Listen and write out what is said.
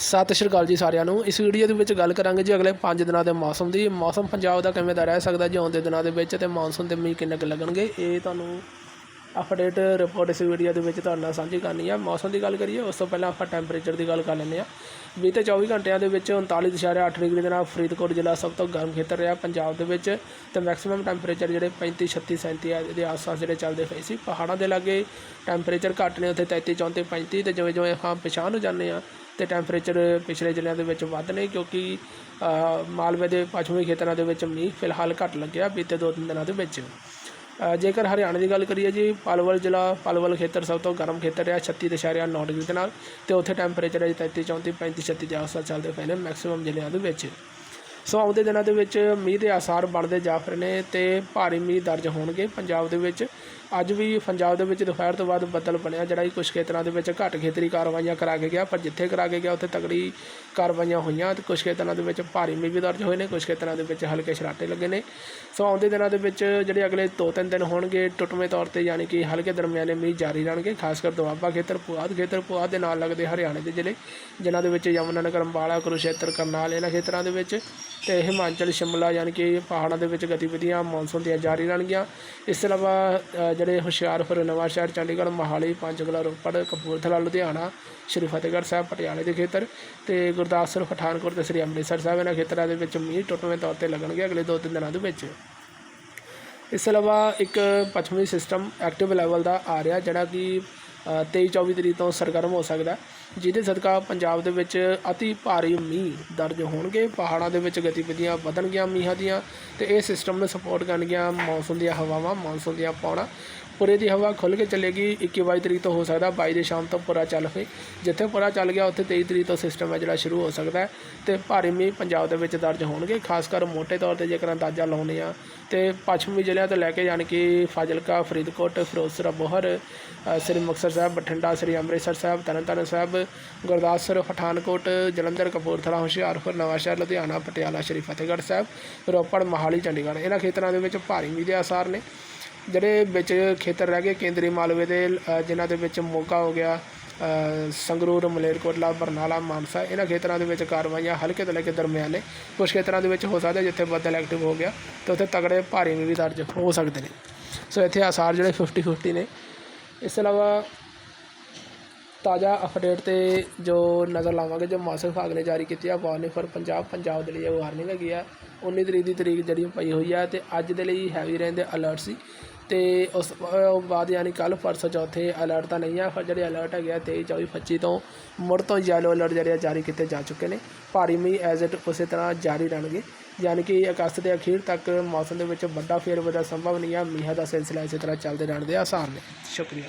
ਸਤਿ ਸ਼੍ਰੀ ਅਕਾਲ ਜੀ ਸਾਰਿਆਂ ਨੂੰ। ਇਸ ਵੀਡੀਓ ਦੇ ਵਿੱਚ ਗੱਲ ਕਰਾਂਗੇ ਜੀ ਅਗਲੇ 5 ਦਿਨਾਂ ਦੇ ਮੌਸਮ ਦੀ। ਮੌਸਮ ਪੰਜਾਬ ਦਾ ਕਿਵੇਂ ਦਾ ਰਹਿ ਸਕਦਾ ਜੀ ਆਉਂਦੇ ਦਿਨਾਂ ਦੇ ਵਿੱਚ ਤੇ ਮੌਨਸੂਨ ਦੇ ਮੀਂਹ ਕਿੰਨੇ ਕੁ ਲੱਗਣਗੇ, ਇਹ ਤੁਹਾਨੂੰ ਅਪਡੇਟ ਰਿਪੋਰਟ ਇਸ ਵੀਡੀਓ ਦੇ ਵਿੱਚ ਤੁਹਾਡੇ ਨਾਲ ਸਾਂਝੀ ਕਰਨੀ ਆ। ਮੌਸਮ ਦੀ ਗੱਲ ਕਰੀਏ, ਉਸ ਤੋਂ ਪਹਿਲਾਂ ਆਪਾਂ ਟੈਂਪਰੇਚਰ ਦੀ ਗੱਲ ਕਰ ਲੈਂਦੇ ਆ। ਬੀਤੇ 24 ਘੰਟਿਆਂ ਦੇ ਵਿੱਚ 39.8 ਡਿਗਰੀ ਦੇ ਨਾਲ ਫਰੀਦਕੋਟ ਜ਼ਿਲ੍ਹਾ ਸਭ ਤੋਂ ਗਰਮ ਖੇਤਰ ਰਿਹਾ ਪੰਜਾਬ ਦੇ ਵਿੱਚ ਤੇ ਮੈਕਸਿਮਮ ਟੈਂਪਰੇਚਰ ਜਿਹੜੇ 35 36 37 ਦੇ ਆਸ-ਪਾਸ ਜਿਹੜੇ ਚੱਲਦੇ ਪਏ ਸੀ। ਪਹਾੜਾਂ ਦੇ ਲਾਗੇ ਟੈਂਪਰੇਚਰ ਘੱਟ ਨੇ, ਉੱਥੇ 33 34 35 ਤੇ ਜਿਵੇਂ ਜਿਵੇਂ ਆਪਾਂ ਪਛਾਣ ਨੂੰ ਜਾਂਦੇ ਆ ਤੇ ਟੈਂਪਰੇਚਰ ਪਿਛਲੇ ਜ਼ਿਲ੍ਹਿਆਂ ਦੇ ਵਿੱਚ ਵੱਧ ਨੇ ਕਿਉਂਕਿ ਮਾਲਵੇ ਦੇ ਪੱਛਮੀ ਖੇਤਰਾਂ ਦੇ ਵਿੱਚ ਮੀਂਹ ਫਿਲਹਾਲ ਘੱਟ ਲੱਗਿਆ ਬੀਤੇ ਦੋ ਤਿੰਨ ਦਿਨਾਂ ਦੇ ਵਿੱਚ। ਜੇਕਰ ਹਰਿਆਣਾ ਦੀ ਗੱਲ ਕਰੀਏ ਜੀ, ਪਲਵਲ ਜ਼ਿਲ੍ਹਾ, ਪਲਵਲ ਖੇਤਰ ਸਭ ਤੋਂ ਗਰਮ ਖੇਤਰ ਰਿਹਾ 36.9 ਡਿਗਰੀ ਦੇ ਨਾਲ ਤੇ ਉੱਥੇ ਟੈਂਪਰੇਚਰ ਹੈ 33 34 35 36 ਦੇ ਆਸ-ਪਾਸ ਚੱਲਦੇ ਪਏ ਨੇ ਮੈਕਸਿਮਮ ਜ਼ਿਲ੍ਹਿਆਂ ਦੇ ਵਿੱਚ। ਸੋ ਆਉਂਦੇ ਦਿਨਾਂ ਦੇ ਵਿੱਚ ਮੀਂਹ ਦੇ ਆਸਾਰ ਬਣਦੇ ਜਾ ਰਹੇ ਨੇ ਤੇ ਭਾਰੀ ਮੀਂਹ ਦਰਜ ਹੋਣਗੇ ਪੰਜਾਬ ਦੇ ਵਿੱਚ। ਅੱਜ ਵੀ ਪੰਜਾਬ ਦੇ ਵਿੱਚ ਦੁਪਹਿਰ ਤੋਂ ਬਾਅਦ ਬੱਦਲ ਬਣਿਆ, ਜਿਹੜਾ ਕਿ ਕੁਝ ਖੇਤਰਾਂ ਦੇ ਵਿੱਚ ਘੱਟ ਖੇਤਰੀ ਕਾਰਵਾਈਆਂ ਕਰਾ ਕੇ ਗਿਆ, ਪਰ ਜਿੱਥੇ ਕਰਾ ਕੇ ਗਿਆ, ਉੱਥੇ ਤਕੜੀ ਕਾਰਵਾਈਆਂ ਹੋਈਆਂ। ਤੇ ਕੁਝ ਖੇਤਰਾਂ ਦੇ ਵਿੱਚ ਭਾਰੀ ਮੀਂਹ ਵੀ ਦਰਜ ਹੋਏ ਨੇ ਕੁਝ ਖੇਤਰਾਂ ਦੇ ਵਿੱਚ ਹਲਕੇ ਛਰਾਟੇ ਲੱਗੇ ਨੇ। ਸੋ ਆਉਂਦੇ ਦਿਨਾਂ ਦੇ ਵਿੱਚ ਜਿਹੜੇ ਅਗਲੇ 2-3 ਦਿਨ ਹੋਣਗੇ, ਟੁੱਟਵੇਂ ਤੌਰ ਤੇ ਯਾਨੀ ਕਿ ਹਲਕੇ ਦਰਮਿਆਨੇ ਮੀਂਹ ਜਾਰੀ ਰਹਿਣਗੇ, ਖਾਸ ਕਰ ਦੁਆਬਾ ਖੇਤਰ, ਪੁਆਧ ਖੇਤਰ, ਪੁਆਧ ਦੇ ਨਾਲ ਲੱਗਦੇ ਹਰਿਆਣੇ ਦੇ ਜ਼ਿਲ੍ਹੇ, ਜਿਨ੍ਹਾਂ ਦੇ ਵਿੱਚ ਯਮੁਨਾਨਗਰ ਅੰਬਾਲਾ ਕੁਰੂਸ਼ੇਤਰ ਕਰਨਾਲ, ਇਹਨਾਂ ਖੇਤਰਾਂ ਦੇ ਵਿੱਚ ਤੇ ਹਿਮਾਚਲ, ਸ਼ਿਮਲਾ ਯਾਨੀ ਕਿ ਪਹਾੜਾਂ ਦੇ ਵਿੱਚ ਗਤੀਵਿਧੀਆਂ, ਮੌਨਸੂਨ ਦੀਆਂ ਜਾਰੀ ਰਹਿਣਗੀਆਂ। ਇਸ ਤੋਂ ਇਲਾਵਾ ਜਿਹੜੇ ਹੁਸ਼ਿਆਰਪੁਰ, ਨਵਾਂਸ਼ਹਿਰ, ਚੰਡੀਗੜ੍ਹ, ਮੋਹਾਲੀ ਪੰਚਕੂਲਾ ਰੋਪੜ, ਕਪੂਰਥਲਾ, ਲੁਧਿਆਣਾ, ਸ਼੍ਰੀ ਫਤਿਹਗੜ੍ਹ ਸਾਹਿਬ, ਪਟਿਆਲੇ ਦੇ ਖੇਤਰ ਤੇ ਗੁਰਦਾਸਪੁਰ, ਪਠਾਨਕੋਟ ਤੇ ਸ੍ਰੀ ਅੰਮ੍ਰਿਤਸਰ ਸਾਹਿਬ ਇਹਨਾਂ ਖੇਤਰਾਂ ਦੇ ਵਿੱਚ ਮੀਂਹ ਟੁੱਟਵੇਂ ਤੌਰ ਤੇ ਲੱਗਣਗੇ ਅਗਲੇ ਦੋ ਤਿੰਨ ਦਿਨਾਂ ਦੇ ਵਿੱਚ। ਇਸ ਤੋਂ ਇਲਾਵਾ ਇੱਕ ਪੱਛਮੀ ਸਿਸਟਮ ਐਕਟਿਵ ਲੈਵਲ ਦਾ ਆ ਰਿਹਾ, ਜਿਹੜਾ ਕਿ 23 24 ਤਰੀਕ ਤੋਂ ਸਰਗਰਮ ਹੋ ਸਕਦਾ ਜਿਹਦੇ ਸਦਕਾ ਪੰਜਾਬ ਦੇ ਵਿੱਚ ਅਤੀ ਭਾਰੀ ਮੀਂਹ ਦਰਜ ਹੋਣਗੇ। ਪਹਾੜਾਂ ਦੇ ਵਿੱਚ ਗਤੀਵਿਧੀਆਂ ਵਧਣਗੀਆਂ ਮੀਂਹਾਂ ਦੀਆਂ ਤੇ ਇਹ ਸਿਸਟਮ ਨੂੰ ਸਪੋਰਟ ਕਰਨਗੀਆਂ ਮੌਨਸੂਨ ਦੀਆਂ ਹਵਾਵਾਂ ਮੌਨਸੂਨ ਦੀਆਂ ਪੌਣਾ ਪੁਰੇ ਦੀ ਹਵਾ ਖੁੱਲ੍ਹ ਕੇ ਚੱਲੇਗੀ 21 22 ਤਰੀਕ ਤੋਂ ਹੋ ਸਕਦਾ 22 ਦੇ ਸ਼ਾਮ ਤੋਂ ਪੁਰਾ ਚੱਲ ਪਏ ਜਿੱਥੇ ਪੁਰਾ ਚੱਲ ਗਿਆ, ਉੱਥੇ 23 ਤਰੀਕ ਤੋਂ ਸਿਸਟਮ ਹੈ ਜਿਹੜਾ ਸ਼ੁਰੂ ਹੋ ਸਕਦਾ ਹੈ ਤੇ ਭਾਰੀ ਮੀਂਹ ਪੰਜਾਬ ਦੇ ਵਿੱਚ ਦਰਜ ਹੋਣਗੇ, ਖਾਸ ਕਰ ਮੋਟੇ ਤੌਰ ਤੇ ਜੇਕਰ ਅੰਦਾਜ਼ਾ ਲਾਉਂਦੇ ਆ ਤੇ ਪੱਛਮੀ ਜ਼ਿਲ੍ਹਿਆਂ ਤੋਂ ਲੈ ਕੇ ਯਾਨੀ ਕਿ ਫਾਜ਼ਿਲਕਾ, ਫਰੀਦਕੋਟ, ਫਿਰੋਜ਼ਪੁਰ ਅਬੋਹਰ ਸ੍ਰੀ ਮੁਕਤਸਰ ਸਾਹਿਬ, ਬਠਿੰਡਾ, ਸ੍ਰੀ ਅੰਮ੍ਰਿਤਸਰ ਸਾਹਿਬ, ਤਰਨਤਾਰਨ ਸਾਹਿਬ, ਗੁਰਦਾਸਪੁਰ, ਪਠਾਨਕੋਟ, ਜਲੰਧਰ, ਕਪੂਰਥਲਾ, ਹੁਸ਼ਿਆਰਪੁਰ, ਨਵਾਂਸ਼ਹਿਰ, ਲੁਧਿਆਣਾ, ਪਟਿਆਲਾ, ਸ੍ਰੀ ਫਤਿਹਗੜ੍ਹ ਸਾਹਿਬ, ਰੋਪੜ, ਮੋਹਾਲੀ, ਚੰਡੀਗੜ੍ਹ। ਇਹਨਾਂ ਖੇਤਰਾਂ ਦੇ ਵਿੱਚ ਭਾਰੀ ਮੀਂਹ ਦੇ ਆਸਾਰ ਨੇ। ਜਿਹੜੇ ਵਿੱਚ ਖੇਤਰ ਰਹਿ ਗਏ, ਕੇਂਦਰੀ ਮਾਲਵੇ ਦੇ ਜਿਨ੍ਹਾਂ ਦੇ ਵਿੱਚ ਮੋਗਾ ਹੋ ਗਿਆ ਸੰਗਰੂਰ, ਮਲੇਰਕੋਟਲਾ, ਬਰਨਾਲਾ, ਮਾਨਸਾ, ਇਹਨਾਂ ਖੇਤਰਾਂ ਦੇ ਵਿੱਚ ਕਾਰਵਾਈਆਂ ਹਲਕੇ ਤੋਂ ਲੈ ਕੇ ਦਰਮਿਆਨੇ ਕੁਝ ਖੇਤਰਾਂ ਦੇ ਵਿੱਚ ਹੋ ਸਕਦਾ ਜਿੱਥੇ ਬੱਦਲ ਐਕਟਿਵ ਹੋ ਗਿਆ, ਤੇ ਉੱਥੇ ਤਗੜੇ ਭਾਰੀ ਮੀਂਹ ਵੀ ਦਰਜ ਹੋ ਸਕਦੇ ਨੇ। ਸੋ ਇੱਥੇ ਆਸਾਰ ਜਿਹੜੇ 50 50 ਨੇ। ਇਸ ਤੋਂ ਇਲਾਵਾ ਤਾਜ਼ਾ ਅਪਡੇਟ ਤੇ ਜੋ ਨਜ਼ਰ ਲਾਵਾਂਗੇ, ਜੋ ਮੌਸਮ ਵਿਭਾਗ ਨੇ ਜਾਰੀ ਕੀਤੀ ਆ ਵਾਰਨਿੰਗ ਫॉर ਪੰਜਾਬ ਪੰਜਾਬ ਦੇ ਲਈ ਇਹ ਵਾਰਨਿੰਗ ਹੈਗੀ ਆ। 19 ਤਰੀਕ ਦੀ ਤਰੀਕ ਜਿਹੜੀ ਪਈ ਹੋਈ ਆ ਤੇ ਅੱਜ ਦੇ ਲਈ ਹੈਵੀ ਰੇਨ ਦੇ ਅਲਰਟ ਸੀ। ਤੇ ਉਸ ਬਾਅਦ ਯਾਨੀ ਕੱਲ ਪਰਸੋਂ ਚੌਥੇ ਅਲਰਟ ਤਾਂ ਨਹੀਂ ਆ, ਪਰ ਜਿਹੜੇ ਅਲਰਟ ਹੈਗੇ ਆ 23 24 25 ਤੋਂ ਮੁੜ ਤੋਂ ਯੈਲੋ ਅਲਰਟ ਜਿਹੜੇ ਆ ਜਾਰੀ ਕੀਤੇ ਜਾ ਚੁੱਕੇ ਨੇ। ਭਾਰੀ ਮੀਂਹ ਐਜ਼ ਇਟ ਉਸੇ ਤਰ੍ਹਾਂ ਜਾਰੀ ਰਹਿਣਗੇ। ਯਾਨੀ ਕਿ ਅਗਸਤ ਦੇ ਅਖੀਰ ਤੱਕ ਮੌਸਮ ਦੇ ਵਿੱਚ ਵੱਡਾ ਫੇਰ ਫੇਰਬਦਲ ਸੰਭਵ ਨਹੀਂ ਆ, ਮੀਂਹਾਂ ਦਾ ਸਿਲਸਿਲਾ ਇਸੇ ਤਰ੍ਹਾਂ ਚੱਲਦੇ ਰਹਿਣ ਦੇ ਆਸਾਰ ਨੇ। ਸ਼ੁਕਰੀਆ।